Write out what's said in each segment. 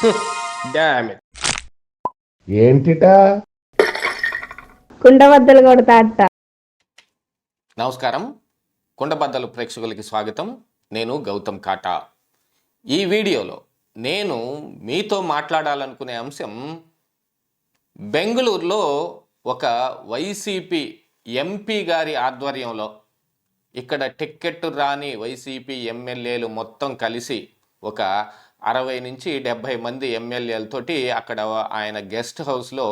ఏంటిటా? కుండబద్దలు కొడతా నమస్కారం. కుండబద్దలు ప్రేక్షకులకి స్వాగతం. నేను గౌతమ్ కాటా. ఈ వీడియోలో నేను మీతో మాట్లాడాలనుకునే అంశం బెంగళూరులో ఒక వైసీపీ ఎంపీ గారి ఆధ్వర్యంలో ఇక్కడ టిక్కెట్ రాని వైసీపీ ఎమ్మెల్యేలు మొత్తం కలిసి ఒక అరవై నుంచి డెబ్భై మంది ఎమ్మెల్యేలతోటి అక్కడ ఆయన గెస్ట్ హౌస్లో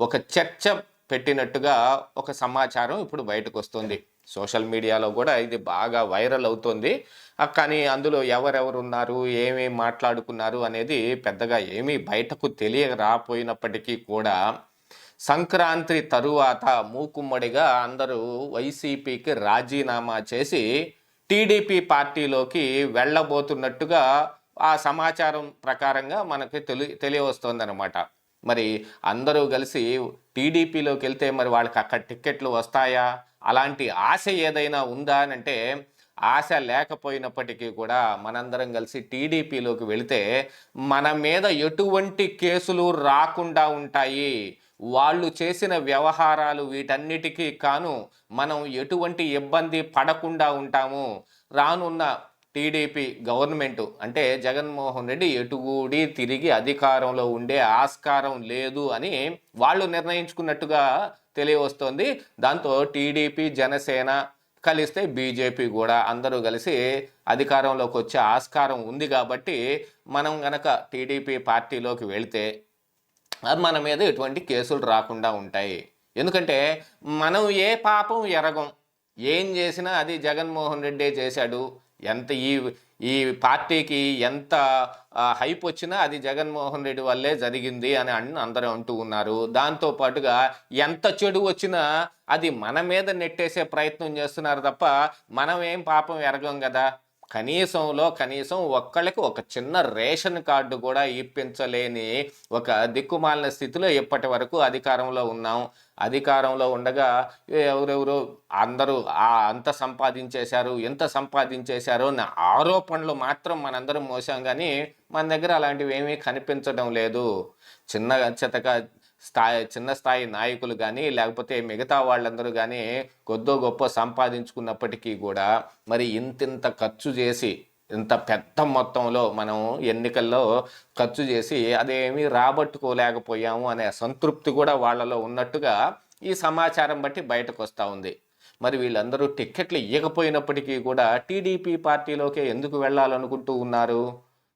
ఒక చర్చ పెట్టినట్టుగా ఒక సమాచారం ఇప్పుడు బయటకు వస్తుంది. సోషల్ మీడియాలో కూడా ఇది బాగా వైరల్ అవుతుంది. కానీ అందులో ఎవరెవరు ఉన్నారు ఏమేమి మాట్లాడుకున్నారు అనేది పెద్దగా ఏమీ బయటకు తెలియరాపోయినప్పటికీ కూడా సంక్రాంతి తరువాత మూకుమ్మడిగా అందరూ వైసీపీకి రాజీనామా చేసి టీడీపీ పార్టీలోకి వెళ్ళబోతున్నట్టుగా ఆ సమాచారం ప్రకారంగా మనకి తెలి తెలియవస్తోందనమాట మరి అందరూ కలిసి టీడీపీలోకి వెళ్తే మరి వాళ్ళకి అక్కడ టిక్కెట్లు వస్తాయా? అలాంటి ఆశ ఏదైనా ఉందా అని అంటే ఆశ లేకపోయినప్పటికీ కూడా మనందరం కలిసి టీడీపీలోకి వెళితే మన మీద ఎటువంటి కేసులు రాకుండా ఉంటాయి. వాళ్ళు చేసిన వ్యవహారాలు వీటన్నిటికీ కాను మనం ఎటువంటి ఇబ్బంది పడకుండా ఉంటాము. రానున్న టీడీపీ గవర్నమెంట్ అంటే జగన్మోహన్ రెడ్డి ఎటుగూడి తిరిగి అధికారంలో ఉండే ఆస్కారం లేదు అని వాళ్ళు నిర్ణయించుకున్నట్టుగా తెలియవస్తోంది. దాంతో టీడీపీ జనసేన కలిస్తే బీజేపీ కూడా అందరూ కలిసి అధికారంలోకి వచ్చే ఆస్కారం ఉంది కాబట్టి మనం గనక టీడీపీ పార్టీలోకి వెళితే అది మన మీద ఎటువంటి కేసులు రాకుండా ఉంటాయి. ఎందుకంటే మనం ఏ పాపం ఎరగం ఏం చేసినా అది జగన్మోహన్ రెడ్డే చేశాడు ఎంత ఈ ఈ పార్టీకి ఎంత హైప్ వచ్చినా అది జగన్మోహన్ రెడ్డి వల్లే జరిగింది అని అన్ అందరూ అంటూ ఉన్నారు. దాంతో పాటుగా ఎంత చెడు వచ్చినా అది మన మీద నెట్టేసే ప్రయత్నం చేస్తున్నారు తప్ప మనం ఏం పాపం ఎరగం కదా. కనీసంలో కనీసం ఒక్కళ్ళకి ఒక చిన్న రేషన్ కార్డు కూడా ఇప్పించలేని ఒక దిక్కుమాలిన స్థితిలో ఇప్పటి వరకు అధికారంలో ఉన్నాం. అధికారంలో ఉండగా ఎవరెవరు అందరూ ఆ అంత సంపాదించేశారు ఎంత సంపాదించేశారు నా ఆరోపణలు మాత్రం మనందరం మోసాం. కానీ మన దగ్గర అలాంటివి ఏమీ కనిపించడం లేదు. చిన్న చితక స్థాయి చిన్న స్థాయి నాయకులు కానీ లేకపోతే మిగతా వాళ్ళందరూ కానీ కొద్దో గొప్ప సంపాదించుకున్నప్పటికీ కూడా మరి ఇంతింత ఖర్చు చేసి ఇంత పెద్ద మొత్తంలో మనం ఎన్నికల్లో ఖర్చు చేసి అదేమీ రాబట్టుకోలేకపోయాము అనే సంతృప్తి కూడా వాళ్ళలో ఉన్నట్టుగా ఈ సమాచారం బట్టి బయటకు వస్తూ ఉంది. మరి వీళ్ళందరూ టిక్కెట్లు ఇవ్వకపోయినప్పటికీ కూడా టీడీపీ పార్టీలోకి ఎందుకు వెళ్ళాలనుకుంటూ ఉన్నారు?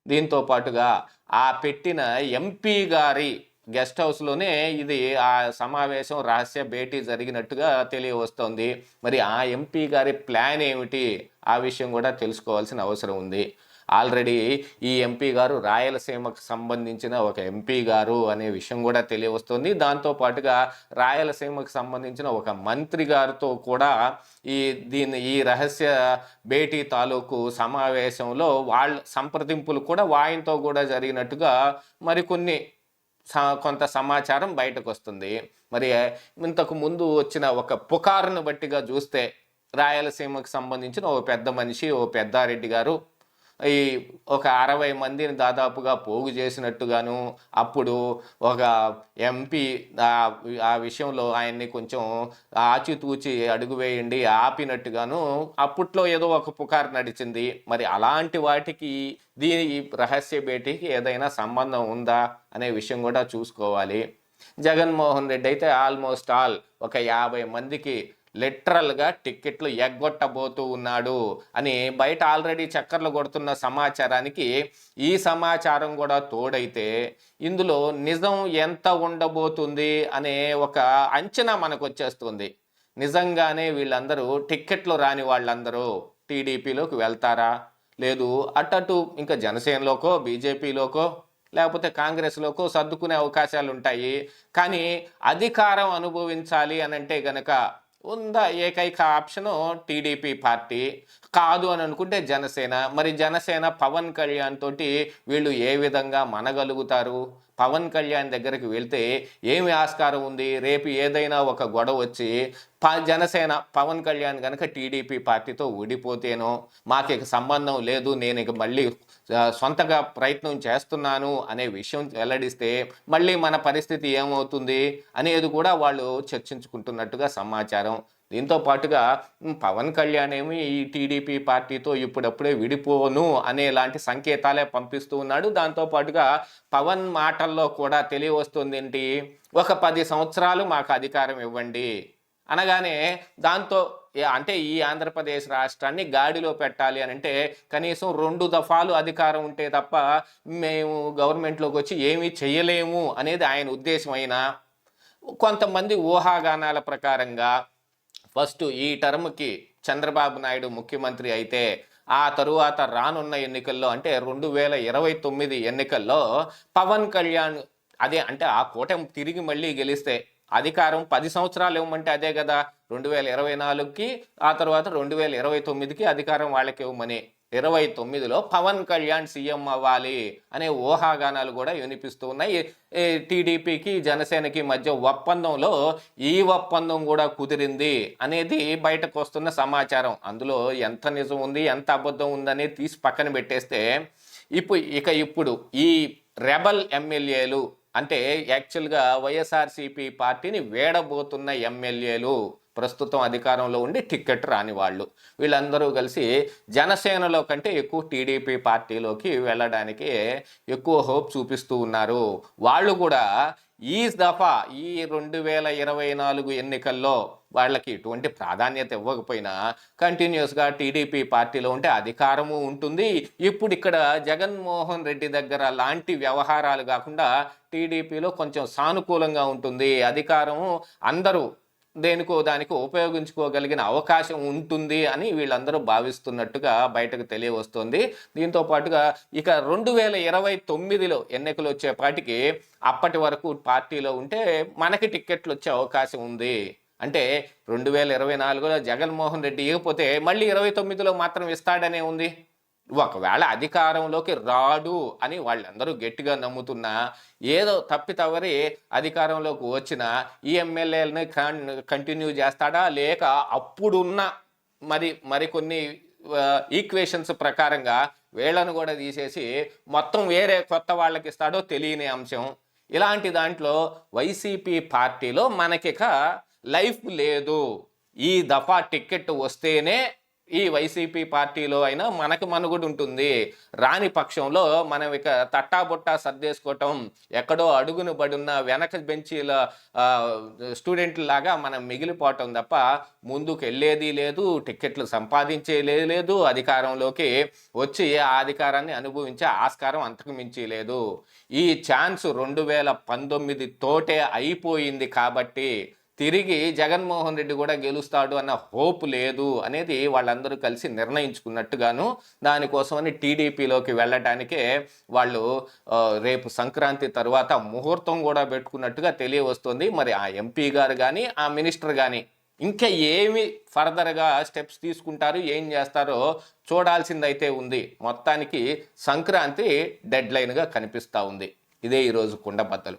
దీంతో పాటుగా ఆ పెట్టిన ఎంపీ గారి గెస్ట్ హౌస్లోనే ఇది ఆ సమావేశం రహస్య భేటీ జరిగినట్టుగా తెలియవస్తోంది. మరి ఆ ఎంపీ గారి ప్లాన్ ఏమిటి? ఆ విషయం కూడా తెలుసుకోవాల్సిన అవసరం ఉంది. ఆల్రెడీ ఈ ఎంపీ గారు రాయలసీమకు సంబంధించిన ఒక ఎంపీ గారు అనే విషయం కూడా తెలియవస్తుంది. దాంతో పాటుగా రాయలసీమకు సంబంధించిన ఒక మంత్రి గారితో కూడా ఈ దీని ఈ రహస్య భేటీ తాలూకు సమావేశంలో వాళ్ళ సంప్రదింపులు కూడా వాయింతో కూడా జరిగినట్టుగా మరికొన్ని కొంత సమాచారం బయటకు వస్తుంది మరి ఇంతకు ముందు వచ్చిన ఒక పుకారును బట్టిగా చూస్తే రాయలసీమకు సంబంధించిన ఓ పెద్ద మనిషి ఓ పెద్దారెడ్డి గారు ఈ ఒక అరవై మందిని దాదాపుగా పోగు చేసినట్టుగాను అప్పుడు ఒక ఎంపీ ఆ విషయంలో ఆయన్ని కొంచెం ఆచితూచి అడుగు వేయండి ఆపినట్టుగాను అప్పట్లో ఏదో ఒక పుకారు నడిచింది. మరి అలాంటి వాటికి దీని రహస్య భేటీకి ఏదైనా సంబంధం ఉందా అనే విషయం కూడా చూసుకోవాలి. జగన్మోహన్ రెడ్డి అయితే ఆల్మోస్ట్ ఆల్ ఒక యాభై మందికి లిటరల్గా టిక్కెట్లు ఎగ్గొట్టబోతూ ఉన్నాడు అని బయట ఆల్రెడీ చక్కర్లు కొడుతున్న సమాచారానికి ఈ సమాచారం కూడా తోడైతే ఇందులో నిజం ఎంత ఉండబోతుంది అనే ఒక అంచనా మనకు వచ్చేస్తుంది నిజంగానే వీళ్ళందరూ టిక్కెట్లు రాని వాళ్ళందరూ టీడీపీలోకి వెళ్తారా? లేదు అటటు ఇంకా జనసేనలోకో బీజేపీలోకో లేకపోతే కాంగ్రెస్లోకో సర్దుకునే అవకాశాలు ఉంటాయి కానీ అధికారం అనుభవించాలి అని అంటే గనక ఉందా ఏకైక ఆప్షను టీడీపీ పార్టీ? కాదు అని అనుకుంటే జనసేన. మరి జనసేన పవన్ కళ్యాణ్ తోటి వీళ్ళు ఏ విధంగా మనగలుగుతారు? పవన్ కళ్యాణ్ దగ్గరికి వెళ్తే ఏమి ఆస్కారం ఉంది? రేపు ఏదైనా ఒక గొడవ వచ్చి ప జనసేన పవన్ కళ్యాణ్ కనుక టీడీపీ పార్టీతో ఊడిపోతేనో మాకు ఇక సంబంధం లేదు నేను ఇక మళ్ళీ సొంతగా ప్రయత్నం చేస్తున్నాను అనే విషయం వెల్లడిస్తే మళ్ళీ మన పరిస్థితి ఏమవుతుంది? అనేది కూడా వాళ్ళు చర్చించుకుంటున్నట్టుగా సమాచారం. దీంతో పాటుగా పవన్ కళ్యాణ్ ఏమి ఈ టీడీపీ పార్టీతో ఇప్పుడప్పుడే విడిపోను అనేలాంటి సంకేతాలే పంపిస్తూ ఉన్నాడు. దాంతో పాటుగా పవన్ మాటల్లో కూడా తెలియవస్తుంది ఏంటి ఒక పది సంవత్సరాలు మాకు అధికారం ఇవ్వండి అనగానే దాంతో అంటే ఈ ఆంధ్రప్రదేశ్ రాష్ట్రాన్ని గాడిలో పెట్టాలి అని అంటే కనీసం రెండు దఫాలు అధికారం ఉంటే తప్ప మేము గవర్నమెంట్లోకి వచ్చి ఏమీ చేయలేము అనేది ఆయన ఉద్దేశం అయినా కొంతమంది ఊహాగానాల ప్రకారంగా ఫస్ట్ ఈ టర్మ్కి చంద్రబాబు నాయుడు ముఖ్యమంత్రి అయితే ఆ తరువాత రానున్న ఎన్నికల్లో అంటే రెండు వేల ఇరవై తొమ్మిది ఎన్నికల్లో పవన్ కళ్యాణ్ అదే అంటే ఆ కూటమి తిరిగి మళ్ళీ గెలిస్తే అధికారం పది సంవత్సరాలు ఇవ్వమంటే అదే కదా? రెండు వేల ఇరవై నాలుగుకి ఆ తర్వాత రెండు వేల ఇరవై తొమ్మిదికి అధికారం వాళ్ళకి ఇవ్వమని. ఇరవై తొమ్మిదిలో పవన్ కళ్యాణ్ సీఎం అవ్వాలి అనే ఊహాగానాలు కూడా వినిపిస్తూ ఉన్నాయి. టీడీపీకి జనసేనకి మధ్య ఒప్పందంలో ఈ ఒప్పందం కూడా కుదిరింది అనేది బయటకు వస్తున్న సమాచారం. అందులో ఎంత నిజం ఉంది ఎంత అబద్ధం ఉందనేది తీసి పక్కన పెట్టేస్తే ఇప్పుడు ఇక ఇప్పుడు ఈ రెబల్ ఎమ్మెల్యేలు అంటే యాక్చువల్గా వైఎస్ఆర్సీపీ పార్టీని వేడబోతున్న ఎమ్మెల్యేలు ప్రస్తుతం అధికారంలో ఉండి టిక్కెట్ రాని వాళ్ళు. వీళ్ళందరూ కలిసి జనసేనలో కంటే ఎక్కువ టీడీపీ పార్టీలోకి వెళ్ళడానికి ఎక్కువ హోప్ చూపిస్తూ ఉన్నారు. వాళ్ళు కూడా ఈ దఫా ఈ రెండు వేల ఇరవై నాలుగు ఎన్నికల్లో వాళ్ళకి ఎటువంటి ప్రాధాన్యత ఇవ్వకపోయినా కంటిన్యూస్గా టీడీపీ పార్టీలో ఉంటే అధికారము ఉంటుంది. ఇప్పుడు ఇక్కడ జగన్మోహన్ రెడ్డి దగ్గర లాంటి వ్యవహారాలు కాకుండా టీడీపీలో కొంచెం సానుకూలంగా ఉంటుంది. అధికారము అందరూ దేనికో దానికి ఉపయోగించుకోగలిగిన అవకాశం ఉంటుంది అని వీళ్ళందరూ భావిస్తున్నట్టుగా బయటకు తెలియవస్తుంది. దీంతో పాటుగా ఇక రెండు వేల ఇరవై తొమ్మిదిలో ఎన్నికలు వచ్చేపాటికి అప్పటి వరకు పార్టీలో ఉంటే మనకి టిక్కెట్లు వచ్చే అవకాశం ఉంది. అంటే రెండు వేల ఇరవై నాలుగులో జగన్మోహన్ రెడ్డి ఇవ్వకపోతే మళ్ళీ ఇరవై తొమ్మిదిలో మాత్రం ఇస్తాడనే ఉంది. ఒకవేళ అధికారంలోకి రాడు అని వాళ్ళందరూ గట్టిగా నమ్ముతున్నా ఏదో తప్పి తవరి అధికారంలోకి వచ్చిన ఈ ఎమ్మెల్యేలని కంటిన్యూ చేస్తాడా? లేక అప్పుడున్న మరి మరికొన్ని ఈక్వేషన్స్ ప్రకారంగా వీళ్ళను కూడా తీసేసి మొత్తం వేరే కొత్త వాళ్ళకి ఇస్తాడో తెలియని అంశం. ఇలాంటి దాంట్లో వైసీపీ పార్టీలో మనకిక లైఫ్ లేదు. ఈ దఫా టికెట్ వస్తేనే ఈ వైసీపీ పార్టీలో అయినా మనకు మనుగుడు ఉంటుంది రాని పక్షంలో మనం ఇక తట్టాబుట్టా సర్దేసుకోవటం ఎక్కడో అడుగును బడున్న వెనక బెంచీల స్టూడెంట్ లాగా మనం మిగిలిపోవటం తప్ప ముందుకు వెళ్ళేది లేదు టిక్కెట్లు సంపాదించేది లేదు అధికారంలోకి వచ్చి ఆ అధికారాన్ని అనుభవించే ఆస్కారం అంతకు మించి లేదు. ఈ ఛాన్స్ రెండు వేల పంతొమ్మిది తోటే అయిపోయింది కాబట్టి తిరిగి జగన్మోహన్ రెడ్డి కూడా గెలుస్తాడు అన్న హోప్ లేదు అనేది వాళ్ళందరూ కలిసి నిర్ణయించుకున్నట్టుగాను దానికోసమని టీడీపీలోకి వెళ్ళటానికే వాళ్ళు రేపు సంక్రాంతి తర్వాత ముహూర్తం కూడా పెట్టుకున్నట్టుగా తెలియవస్తుంది. మరి ఆ ఎంపీ గారు కానీ ఆ మినిస్టర్ కానీ ఇంకా ఏమి ఫర్దర్గా స్టెప్స్ తీసుకుంటారు ఏం చేస్తారో చూడాల్సిందైతే ఉంది. మొత్తానికి సంక్రాంతి డెడ్లైన్గా కనిపిస్తూ ఉంది. ఇదే ఈరోజు కుండబద్దలు.